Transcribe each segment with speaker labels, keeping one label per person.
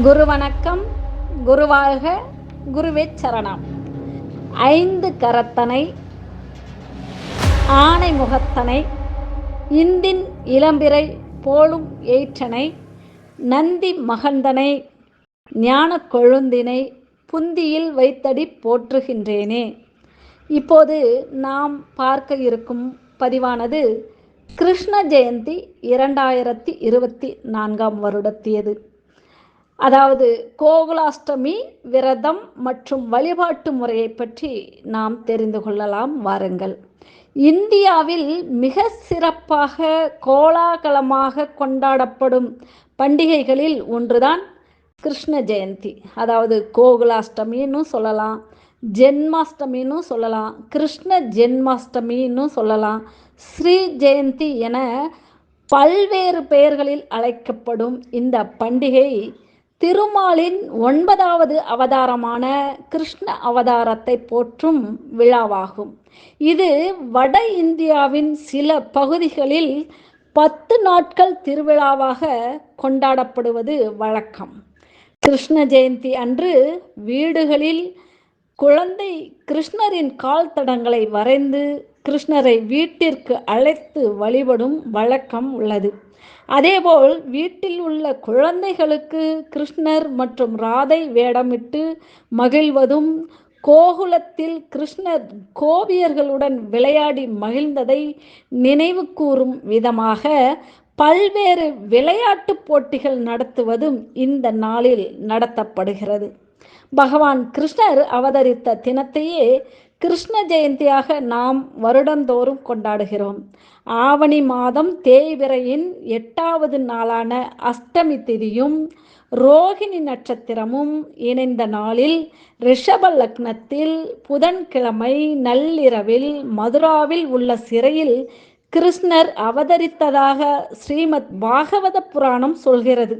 Speaker 1: குரு வணக்கம். குருவாழ்க குருவே சரணம். ஐந்து கரத்தனை ஆனை முகத்தனை இந்தின் இளம்பிறை போலும் ஏற்றனை நந்தி மகந்தனை ஞான கொழுந்தினை புந்தியில் வைத்தடி போற்றுகின்றேனே. இப்போது நாம் பார்க்க இருக்கும் பதிவானது கிருஷ்ண ஜெயந்தி இரண்டாயிரத்தி இருபத்தி நான்காம் வருடத்தியது. அதாவது கோகுலாஷ்டமி விரதம் மற்றும் வழிபாட்டு முறையை பற்றி நாம் தெரிந்து கொள்ளலாம். வாருங்கள். இந்தியாவில் மிக சிறப்பாக கோலாகலமாக கொண்டாடப்படும் பண்டிகைகளில் ஒன்றுதான் கிருஷ்ண ஜெயந்தி. அதாவது கோகுலாஷ்டமின்னு சொல்லலாம் ஜென்மாஷ்டமின்னு சொல்லலாம் கிருஷ்ண ஜென்மாஷ்டமின்னு சொல்லலாம் ஸ்ரீ ஜெயந்தி என பல்வேறு பெயர்களில் அழைக்கப்படும் இந்த பண்டிகை திருமாலின் ஒன்பதாவது அவதாரமான கிருஷ்ண அவதாரத்தை போற்றும் விழாவாகும். இது வட இந்தியாவின் சில பகுதிகளில் பத்து நாட்கள் திருவிழாவாக கொண்டாடப்படுவது வழக்கம். கிருஷ்ண ஜெயந்தி அன்று வீடுகளில் குழந்தை கிருஷ்ணரின் கால் தடங்களை வரைந்து கிருஷ்ணரை வீட்டிற்கு அழைத்து வழிபடும் வழக்கம் உள்ளது. அதேபோல் வீட்டில் உள்ள குழந்தைகளுக்கு கிருஷ்ணர் மற்றும் ராதை வேடமிட்டு மகிழ்வதும் கோகுலத்தில் கிருஷ்ணர் கோபியர்களுடன் விளையாடி மகிழ்ந்ததை நினைவு கூறும் விதமாக பல்வேறு விளையாட்டுப் போட்டிகள் நடத்துவதும் இந்த நாளில் நடத்தப்படுகிறது. பகவான் கிருஷ்ணர் அவதரித்த தினத்தையே கிருஷ்ண ஜெயந்தியாக நாம் வருடந்தோறும் கொண்டாடுகிறோம். ஆவணி மாதம் தேய்விரையின் எட்டாவது நாளான அஷ்டமி திதியும் ரோகிணி நட்சத்திரமும் இணைந்த நாளில் ரிஷப லக்னத்தில் புதன்கிழமை நள்ளிரவில் மதுராவில் உள்ள சிறையில் கிருஷ்ணர் அவதரித்ததாக ஸ்ரீமத் பாகவத புராணம் சொல்கிறது.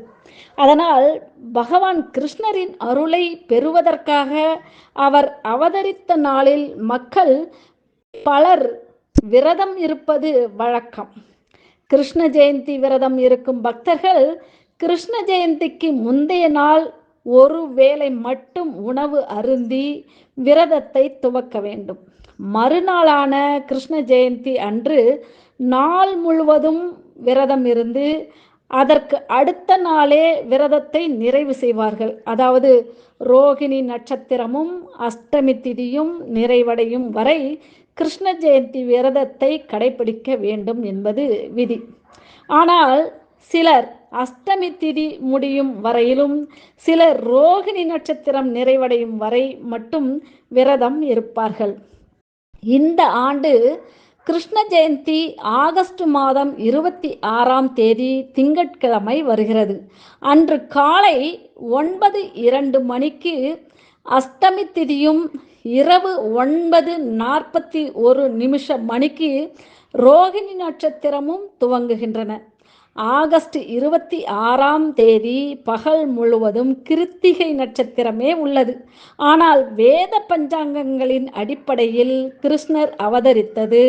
Speaker 1: அதனால் பகவான் கிருஷ்ணரின் அருளை பெறுவதற்காக அவர் அவதரித்த நாளில் மக்கள் பலர் விரதம் இருப்பது வழக்கம். கிருஷ்ண ஜெயந்தி விரதம் இருக்கும் பக்தர்கள் கிருஷ்ண ஜெயந்திக்கு முந்தைய நாள் ஒரு வேளை மட்டும் உணவு அருந்தி விரதத்தை துவக்க வேண்டும். மறுநாளான கிருஷ்ண ஜெயந்தி அன்று நாள் முழுவதும் விரதம் இருந்து அதற்கு அடுத்த நாளே விரதத்தை நிறைவு செய்வார்கள். அதாவது ரோகிணி நட்சத்திரமும் அஷ்டமி திதியும் நிறைவடையும் வரை கிருஷ்ண ஜெயந்தி விரதத்தை கடைபிடிக்க வேண்டும் என்பது விதி. ஆனால் சிலர் அஷ்டமி திதி முடியும் வரையிலும் சிலர் ரோகிணி நட்சத்திரம் நிறைவடையும் வரை மட்டும் விரதம் இருப்பார்கள். இந்த ஆண்டு கிருஷ்ண ஜெயந்தி ஆகஸ்ட் மாதம் இருபத்தி ஆறாம் தேதி திங்கட்கிழமை வருகிறது. அன்று காலை ஒன்பது இரண்டு மணிக்கு அஷ்டமி திதியும் இரவு ஒன்பது நாற்பத்தி ஒரு நிமிஷம் மணிக்கு ரோகிணி நட்சத்திரமும் துவங்குகின்றன. ஆகஸ்ட் இருபத்தி ஆறாம் தேதி பகல் முழுவதும் கிருத்திகை நட்சத்திரமே உள்ளது. ஆனால் வேத பஞ்சாங்கங்களின் அடிப்படையில் கிருஷ்ணர் அவதரித்தது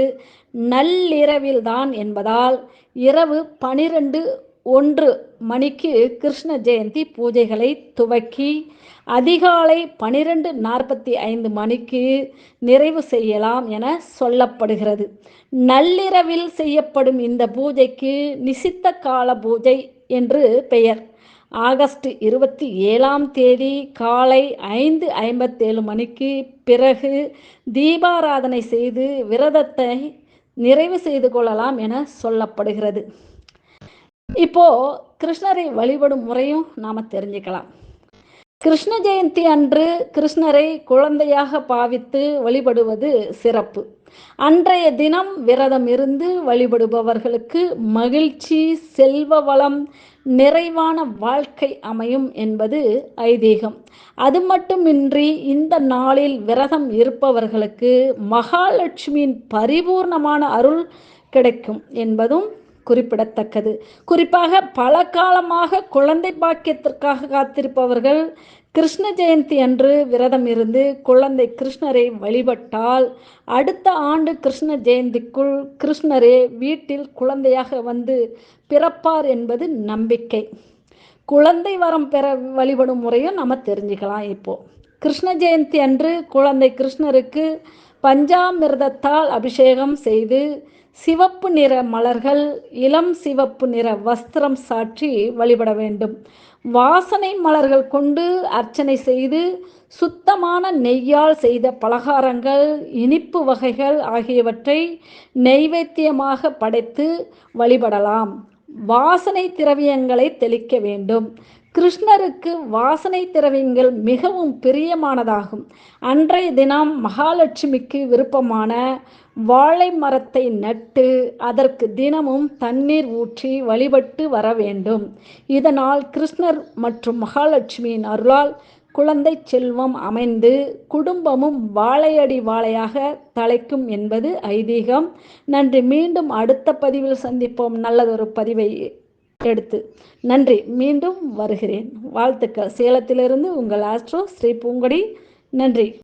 Speaker 1: நள்ளிரவில்தான் என்பதால் இரவு பனிரெண்டு ஒன்று மணிக்கு கிருஷ்ண ஜெயந்தி பூஜைகளை துவக்கி அதிகாலை பனிரெண்டு நாற்பத்தி ஐந்து மணிக்கு நிறைவு செய்யலாம் என சொல்லப்படுகிறது. நள்ளிரவில் செய்யப்படும் இந்த பூஜைக்கு நிசித்த கால பூஜை என்று பெயர். ஆகஸ்ட் இருபத்தி ஏழாம் தேதி காலை ஐந்து ஐம்பத்தேழு மணிக்கு பிறகு தீபாராதனை செய்து விரதத்தை நிறைவு செய்து கொள்ளலாம் என சொல்லப்படுகிறது. இப்போ கிருஷ்ணரை வழிபடும் முறையும் நாம் தெரிஞ்சுக்கலாம். கிருஷ்ண ஜெயந்தி அன்று கிருஷ்ணரை குழந்தையாக பாவித்து வழிபடுவது சிறப்பு. அன்றைய தினம் விரதம் இருந்து வழிபடுபவர்களுக்கு மகிழ்ச்சி செல்வ வளம் நிறைவான வாழ்க்கை அமையும் என்பது ஐதீகம். அது மட்டுமின்றி இந்த நாளில் விரதம் இருப்பவர்களுக்கு மகாலட்சுமியின் பரிபூர்ணமான அருள் கிடைக்கும் என்பதும் குறிப்பிடத்தக்கது. குறிப்பாக பல காலமாக குழந்தை பாக்கியத்திற்காக காத்திருப்பவர்கள் கிருஷ்ண ஜெயந்தி அன்று விரதம் இருந்து குழந்தை கிருஷ்ணரை வழிபட்டால் அடுத்த ஆண்டு கிருஷ்ண ஜெயந்திக்குள் கிருஷ்ணரே வீட்டில் குழந்தையாக வந்து பிறப்பார் என்பது நம்பிக்கை. குழந்தை வரம் பெற வழிபடும் முறையும் நம்ம தெரிஞ்சுக்கலாம் இப்போ. கிருஷ்ண ஜெயந்தி அன்று குழந்தை கிருஷ்ணருக்கு பஞ்சாமிர்தத்தால் அபிஷேகம் செய்து சிவப்பு நிற மலர்கள் இளம் சிவப்பு நிற வஸ்திரம் சாற்றி வழிபட வேண்டும். வாசனை மலர்கள் கொண்டு அர்ச்சனை செய்து சுத்தமான நெய்யால் செய்த பலகாரங்கள் இனிப்பு வகைகள் ஆகியவற்றை நெய்வேத்தியமாக படைத்து வழிபடலாம். வாசனை திரவியங்களை தெளிக்க வேண்டும். கிருஷ்ணருக்கு வாசனை திரவியங்கள் மிகவும் பிரியமானதாகும். அன்றைய தினம் மகாலட்சுமிக்கு விருப்பமான வாழை மரத்தை நட்டு அதற்கு தினமும் தண்ணீர் ஊற்றி வழிபட்டு வர வேண்டும். இதனால் கிருஷ்ணர் மற்றும் மகாலட்சுமியின் அருளால் குழந்தை செல்வம் அமைந்து குடும்பமும் வாழையடி வாழையாக தலைக்கும் என்பது ஐதீகம். நன்றி. மீண்டும் அடுத்த பதிவில் சந்திப்போம். நல்லதொரு பதிவை எடுத்து. நன்றி. மீண்டும் வருகிறேன். வாழ்த்துக்கள். சேலத்திலிருந்து உங்கள் ஆஸ்ட்ரோ ஸ்ரீ பூங்கொடி. நன்றி.